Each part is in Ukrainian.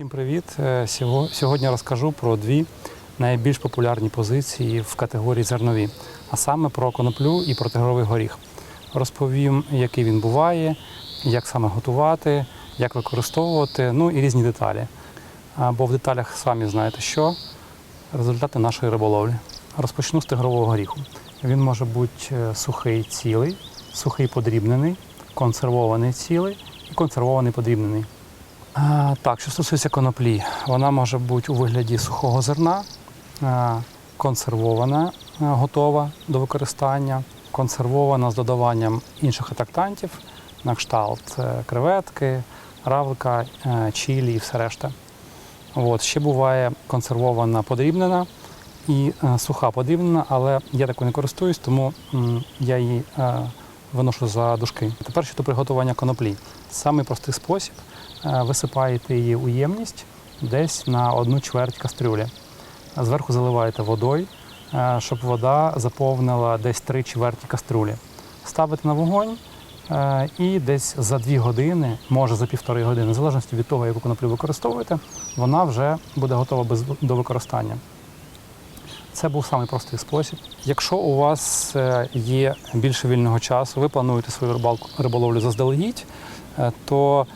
Всім привіт! Е, Сьогодні розкажу про дві найбільш популярні позиції в категорії зернові, а саме про коноплю і про тигровий горіх. Розповім, який він буває, як саме готувати, як використовувати, ну і різні деталі. Бо в деталях самі знаєте що результати нашої риболовлі. Розпочну з тигрового горіху. Він може бути е, сухий цілий, сухий подрібнений, консервований цілий і консервований подрібнений. Так, що стосується коноплі, вона може бути у вигляді сухого зерна, консервована, готова до використання, консервована з додаванням інших атактантів, на кшталт е, креветки, равлика, е, чилі і все решта. От, ще буває консервована подрібнена і е, суха подрібнена, але я такою не користуюсь, тому я її виношу за дужки. Тепер щодо приготування коноплі. Самий простий спосіб висипаєте її у ємність десь на одну чверть кастрюлі. Зверху заливаєте водою, е, щоб вода заповнила десь три чверті кастрюлі. Ставите на вогонь е, і десь за дві години, може за півтори години, в залежності від того, яку коноплю використовуєте, вона вже буде готова до використання. Це був самий простий спосіб. Якщо у вас е, є більше вільного часу, ви плануєте свою рибалку, риболовлю заздалегідь, е, то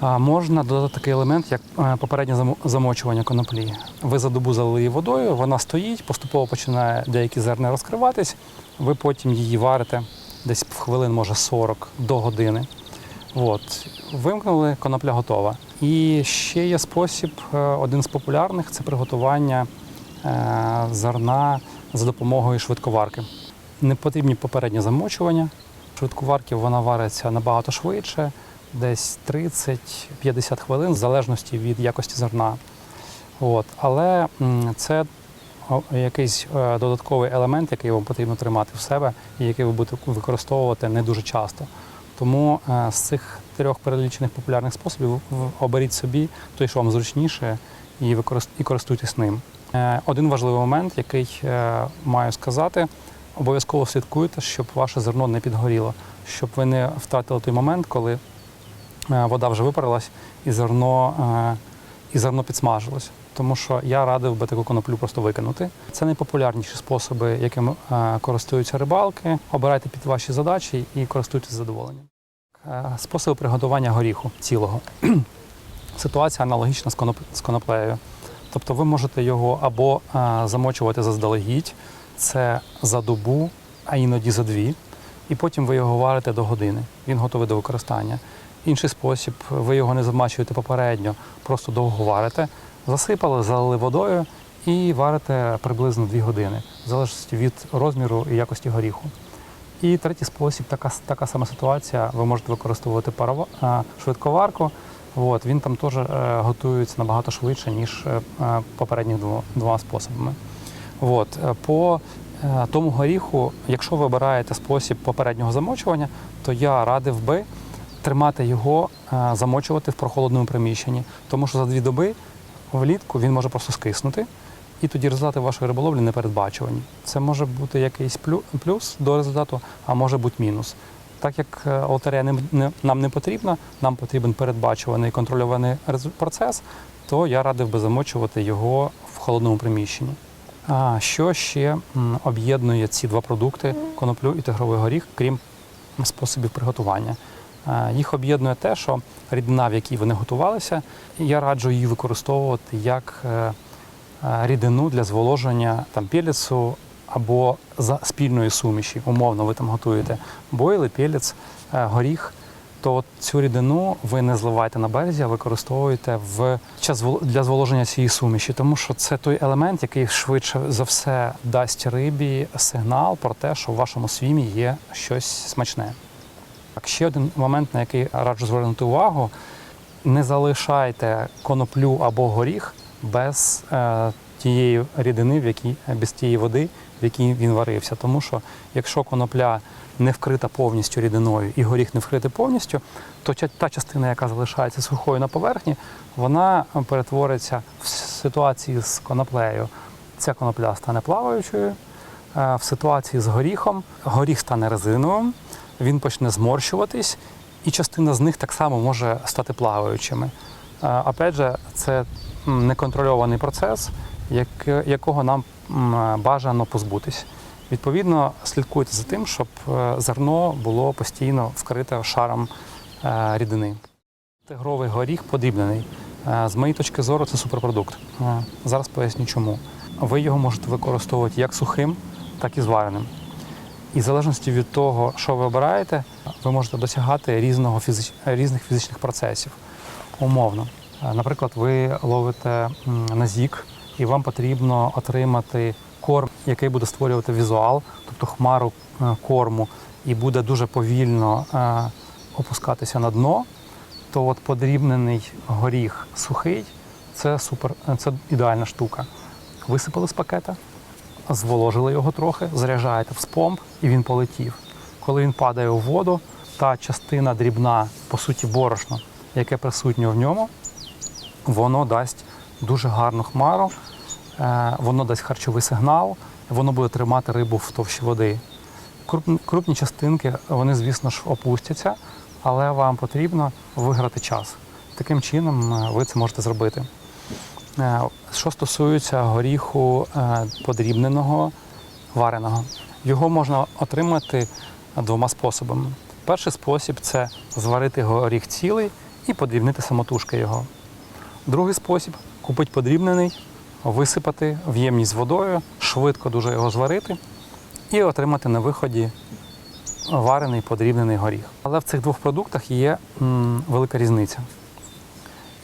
можна додати такий елемент, як е, попереднє замо- замочування коноплі. Ви за добу залили її водою, вона стоїть, поступово починає деякі зерна розкриватись. Ви потім її варите десь в хвилин, може 40 до години. От. Вимкнули, конопля готова. І ще є спосіб, е, один з популярних це приготування е, зерна за допомогою швидковарки. Не потрібні попередні замочування. Швидковарки вона вариться набагато швидше, десь 30-50 хвилин, в залежності від якості зерна. От. Але це якийсь е, додатковий елемент, який вам потрібно тримати в себе і який ви будете використовувати не дуже часто. Тому е, з цих трьох перелічених популярних способів оберіть собі той, що вам зручніше, і, і користуйтесь ним. Е, Один важливий момент, який маю сказати, обов'язково слідкуйте, щоб ваше зерно не підгоріло, щоб ви не втратили той момент, коли вода вже випарилась і зерно, е, і зерно підсмажилось. Тому що я радив би таку коноплю просто викинути. Це найпопулярніші способи, якими е, користуються рибалки. Обирайте під ваші задачі і користуйтесь задоволенням. Е, Способи приготування горіху цілого. Ситуація аналогічна з коноп- з коноплею. Тобто ви можете його або е, замочувати заздалегідь, це за добу, а іноді за дві, і потім ви його варите до години. Він готовий до використання. Інший спосіб, ви його не замачуєте попередньо, просто довго варите, засипали, залили водою і варите приблизно 2 години, в залежності від розміру і якості горіху. І третій спосіб, така, така сама ситуація. Ви можете використовувати парова, швидковарку. От, він там теж е, готується набагато швидше, ніж е, е, попередніх дво- двома способами. От, по тому горіху, якщо ви обираєте спосіб попереднього замочування, то я радив би тримати його, е, замочувати в прохолодному приміщенні, тому що за дві доби влітку він може просто скиснути. І тоді результати вашої риболовлі не передбачувані. Це може бути якийсь плюс до результату, а може бути мінус. Так як е, лотерея нам не потрібна, нам потрібен передбачуваний контрольований процес, то я радив би замочувати його в холодному приміщенні. А що ще об'єднує ці два продукти коноплю і тигровий горіх, крім способів приготування? Е, Їх об'єднує те, що рідина, в якій вони готувалися, я раджу її використовувати як е, е, рідину для зволоження там пелецу або за спільної суміші. Умовно, ви там готуєте бойли, е, горіх. То цю рідину ви не зливаєте на березі, а використовуєте в час для зволоження цієї суміші, тому що це той елемент, який швидше за все дасть рибі сигнал про те, що в вашому свімі є щось смачне. Так, ще один момент, на який раджу звернути увагу: не залишайте коноплю або горіх без е, тієї рідини, в якій без тієї води, в якій він варився. Тому що якщо конопля не вкрита повністю рідиною і горіх не вкритий повністю, то та частина, яка залишається сухою на поверхні, вона перетвориться в ситуації з коноплею. Ця конопля стане плаваючою. Е, В ситуації з горіхом горіх стане резиновим, він почне зморщуватись, і частина з них так само може стати плаваючими. Е, Опять же, це неконтрольований процес, якого нам бажано позбутись. Відповідно, слідкуйте за тим, щоб е, зерно було постійно вкрите шаром е, рідини. Тигровий горіх подрібнений. Е, З моєї точки зору, це суперпродукт. Е, Зараз поясню чому. Ви його можете використовувати як сухим, так і звареним. І в залежності від того, що ви обираєте, ви можете досягати різного фізич... різних фізичних процесів. Умовно. Е, Наприклад, ви ловите м, на зік, і вам потрібно отримати корм, який буде створювати візуал, тобто хмару е, корму, і буде дуже повільно е, опускатися на дно, то от подрібнений горіх сухий це супер, це ідеальна штука. Висипали з пакета, зволожили його трохи, заряджаєте в спомп, і він полетів. Коли він падає у воду, та частина дрібна, по суті, борошно, яке присутнє в ньому, воно дасть дуже гарну хмару, е, воно дасть харчовий сигнал, воно буде тримати рибу в товщі води. Крупні, частинки, вони, звісно ж, опустяться, але вам потрібно виграти час. Таким чином е, ви це можете зробити. Е, Що стосується горіху е, подрібненого, вареного, його можна отримати двома способами. Перший спосіб це зварити горіх цілий і подрібнити самотужки його. Другий спосіб купити подрібнений, висипати в ємність водою, швидко дуже його зварити і отримати на виході варений подрібнений горіх. Але в цих двох продуктах є велика різниця.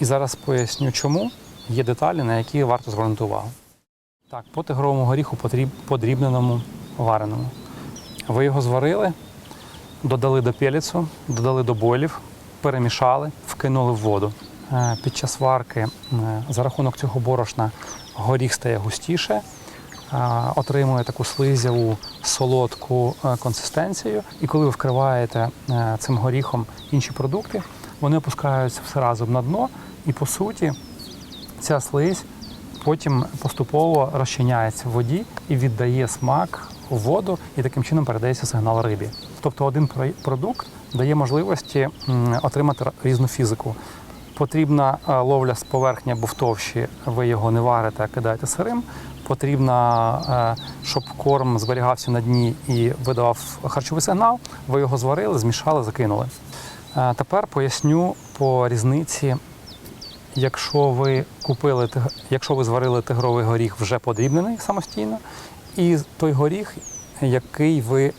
І зараз поясню, чому є деталі, на які варто звернути увагу. Так, по тигровому горіху подрібненому вареному. Ви його зварили, додали до пеліцу, додали до бойлів, перемішали, вкинули в воду. Е, Під час варки за рахунок цього борошна горіх стає густіше, е, отримує таку слизяву солодку е, консистенцію. І коли ви вкриваєте цим горіхом інші продукти, вони опускаються все разом на дно, і по суті ця слизь потім поступово розчиняється в воді і віддає смак у воду, і таким чином передається сигнал рибі. Тобто один продукт дає можливості отримати різну фізику. Потрібна е, ловля з поверхні або в товщі, ви його не варите, а кидаєте сирим. Потрібно, е, щоб корм зберігався на дні і видавав харчовий сигнал. Ви його зварили, змішали, закинули. Е, Тепер поясню по різниці Якщо ви купили, якщо ви зварили тигровий горіх вже подрібнений самостійно, і той горіх, який ви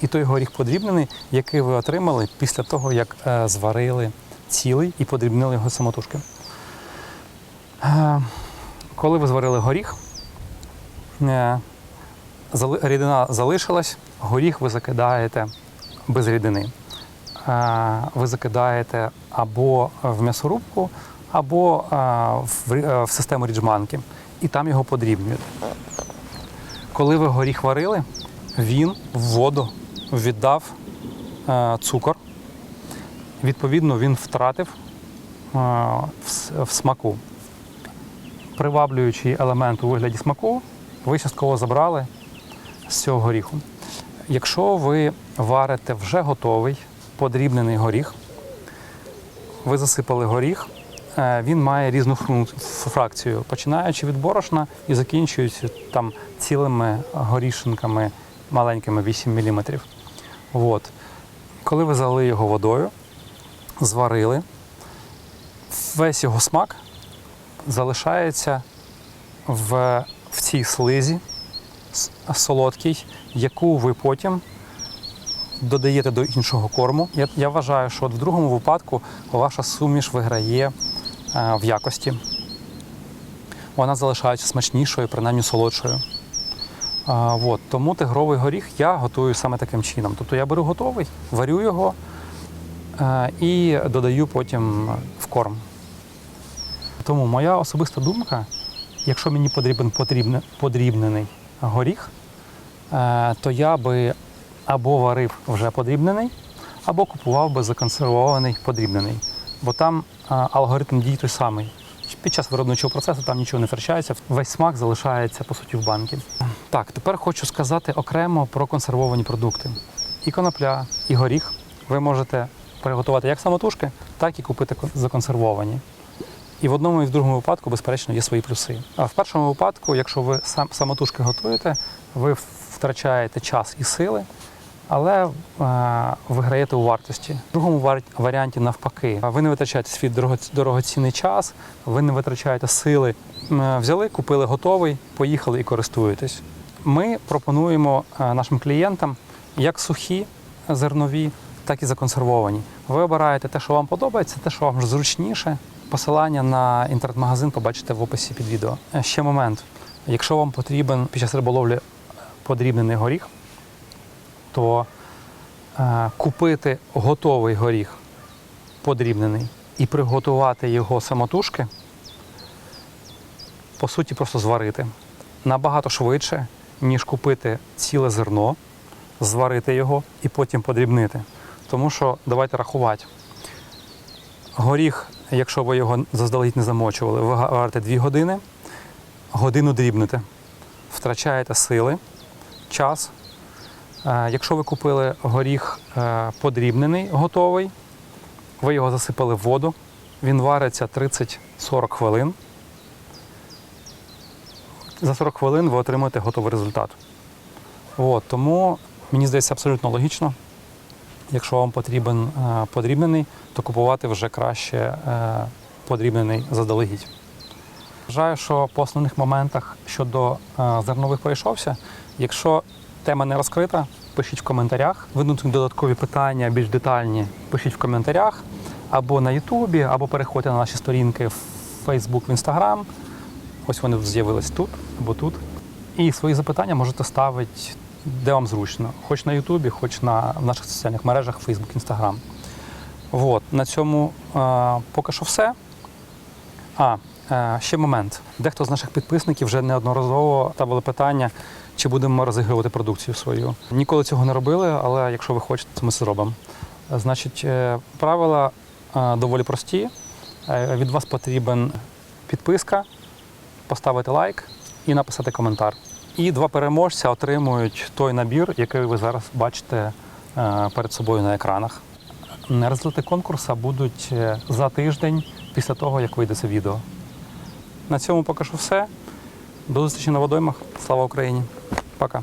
і той горіх подрібнений, який ви отримали після того, як е, зварили цілий і подрібнили його самотужки. Е, коли ви зварили горіх, е, рідина залишилась, горіх ви закидаєте без рідини. Ви закидаєте або в м'ясорубку, або е, в, систему ріджманки, і там його подрібнюєте. Коли ви горіх варили, він в воду віддав е, цукор. Відповідно, він втратив е, в, смаку. Приваблюючий елемент у вигляді смаку, ви частково забрали з цього горіху. Якщо ви варите вже готовий подрібнений горіх, ви засипали горіх, він має різну фракцію, починаючи від борошна і закінчуючи там цілими горішинками маленькими 8 мм. От. Коли ви залили його водою, зварили, весь його смак залишається в, в цій слизі солодкій, яку ви потім додаєте до іншого корму. Я, я вважаю, що от в другому випадку ваша суміш виграє е, в якості. Вона залишається смачнішою, принаймні солодшою. А, от, тому тигровий горіх я готую саме таким чином. Тобто я беру готовий, варю його е, і додаю потім в корм. Тому моя особиста думка, якщо мені потрібен подрібнений горіх, е, то я би або варив вже подрібнений, або купував би законсервований подрібнений. Бо там е, алгоритм дій той самий. Під час виробничого процесу там нічого не втрачається, весь смак залишається по суті в банки. Так, тепер хочу сказати окремо про консервовані продукти. І конопля, і горіх ви можете приготувати як самотужки, так і купити законсервовані. І в одному і в другому випадку, безперечно, є свої плюси. А в першому випадку, якщо ви сам самотужки готуєте, ви втрачаєте час і сили, але е, виграєте у вартості. В другому вар- варіанті навпаки, ви не витрачаєте свій дорого- дорогоцінний час, ви не витрачаєте сили. М, Взяли, купили готовий, поїхали і користуєтесь. Ми пропонуємо е, нашим клієнтам як сухі зернові, так і законсервовані. Ви обираєте те, що вам подобається, те, що вам зручніше. Посилання на інтернет-магазин побачите в описі під відео. Е, Ще момент. Якщо вам потрібен під час риболовлі подрібнений горіх, то е, купити готовий горіх подрібнений і приготувати його самотужки, по суті, просто зварити. Набагато швидше, ніж купити ціле зерно, зварити його і потім подрібнити. Тому що давайте рахувати. Горіх, якщо ви його заздалегідь не замочували, ви варите 2 години, годину дрібните, втрачаєте сили, час. Е, Якщо ви купили горіх е, подрібнений, готовий, ви його засипали в воду, він вариться 30-40 хвилин. За 40 хвилин ви отримаєте готовий результат. От, тому мені здається абсолютно логічно. Якщо вам потрібен е, подрібнений, то купувати вже краще подрібнений заздалегідь. Вважаю, що по основних моментах щодо зернових пройшовся. Якщо тема не розкрита, пишіть в коментарях. Винутні додаткові питання більш детальні, пишіть в коментарях або на Ютубі, або переходьте на наші сторінки в Facebook, в Instagram. Ось вони з'явились тут або тут. І свої запитання можете ставити де вам зручно, хоч на Ютубі, хоч на наших соціальних мережах Facebook, Instagram. От, на цьому е, поки що все. А, ще момент. Дехто з наших підписників вже неодноразово ставили питання, чи будемо розігрувати продукцію свою. Ніколи цього не робили, але якщо ви хочете, то ми це зробимо. Е, Значить, е, правила е, доволі прості. Е, Від вас потрібен підписка, поставити лайк і написати коментар. І два переможця отримують той набір, який ви зараз бачите е, перед собою на екранах. Результати конкурсу будуть е, за тиждень після того, як вийде це відео. На цьому поки що все. До зустрічі на водоймах. Слава Україні! Пока!